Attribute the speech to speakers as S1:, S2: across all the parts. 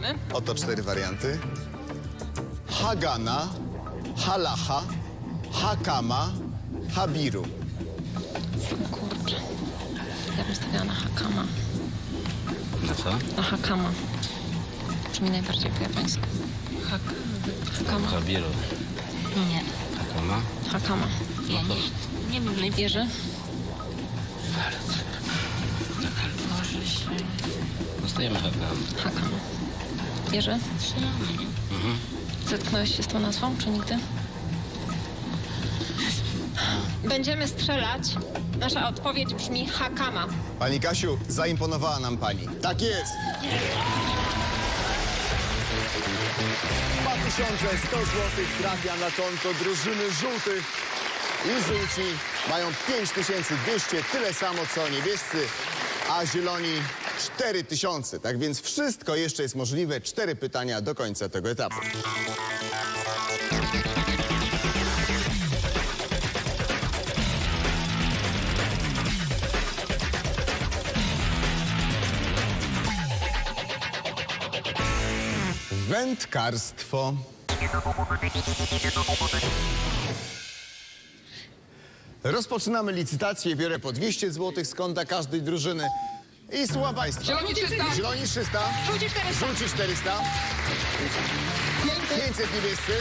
S1: Sprawdźmy.
S2: Oto cztery warianty. Hagana, Halacha, Hakama, Habiru.
S1: Kurczę. Ja bym stawiała na Hakama.
S3: Na co?
S1: Na Hakama. Brzmi najbardziej po japońsku. Hak... Hakama.
S3: Zabiru.
S1: Nie.
S3: Hakama?
S1: Hakama.
S3: Ja nie,
S1: Nie wiem, nie wierzę. Boże się.
S3: Dostajemy Hakama.
S1: Hakama. Wierzę? Zetknąłeś się z tą nazwą, czy nigdy? Będziemy strzelać. Nasza odpowiedź brzmi Hakama.
S2: Pani Kasiu, zaimponowała nam pani. Tak jest. 2100 zł trafia na konto drużyny żółtych. I żółci mają 5200, tyle samo co niebiescy, a zieloni 4000. Tak więc wszystko jeszcze jest możliwe. Cztery pytania do końca tego etapu. Wędkarstwo. Rozpoczynamy licytację. Biorę po 200 zł z konta każdej drużyny. I słucham Państwa.
S4: Zieloni 300.
S2: Zieloni 300.
S4: Żółci 400.
S2: Żółci 400. 500 niebiescy.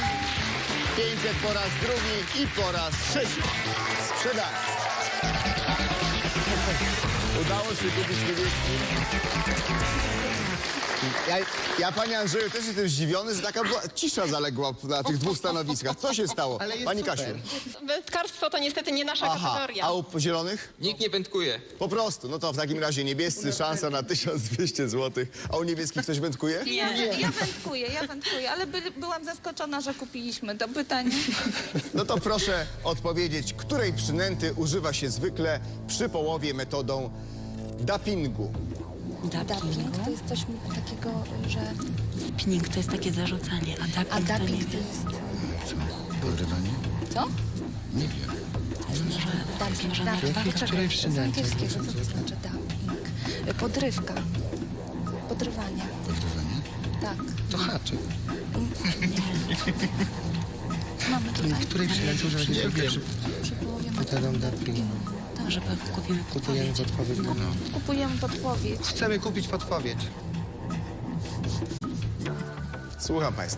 S2: 500 po raz drugi i po raz trzeci. Sprzedane. Udało się kupić niebieski. Ja, ja, panie Andrzeju, też jestem zdziwiony, że taka była cisza zaległa na tych dwóch stanowiskach. Co się stało? Pani Kasiu.
S1: Wędkarstwo to niestety nie nasza
S2: Aha,
S1: kategoria.
S2: a u zielonych?
S4: Nikt nie wędkuje.
S2: Po prostu. No to w takim razie niebiescy, szansa na 1200 zł. A u niebieskich ktoś wędkuje?
S5: Ja, ja wędkuję, ja wędkuję, ale by, byłam zaskoczona, że kupiliśmy to pytanie.
S2: No to proszę odpowiedzieć, której przynęty używa się zwykle przy połowie metodą dappingu?
S6: Dumping to jest coś takiego, że...
S7: Spinning to jest takie zarzucanie, a dumping,
S6: A
S7: to nie
S6: to
S7: wiem.
S6: jest...
S8: Podrywanie?
S6: Co?
S8: Nie wiem.
S7: Może.
S8: Jakiej-
S6: Poczekaj,
S8: której
S6: z
S8: przynęty?
S6: angielskiego co to znaczy dumping? Podrywka. Podrywanie.
S8: Podrywanie?
S6: Tak.
S8: To haczyk.
S6: Mamy tutaj
S8: Której przynęty używa się zwykle
S6: przy połowie
S8: metodą dumpingu?
S7: Żeby kupimy
S8: Kupujemy
S7: podpowiedź.
S8: podpowiedź. No.
S6: kupujemy podpowiedź.
S8: Chcemy kupić podpowiedź.
S2: Słucham Państwa.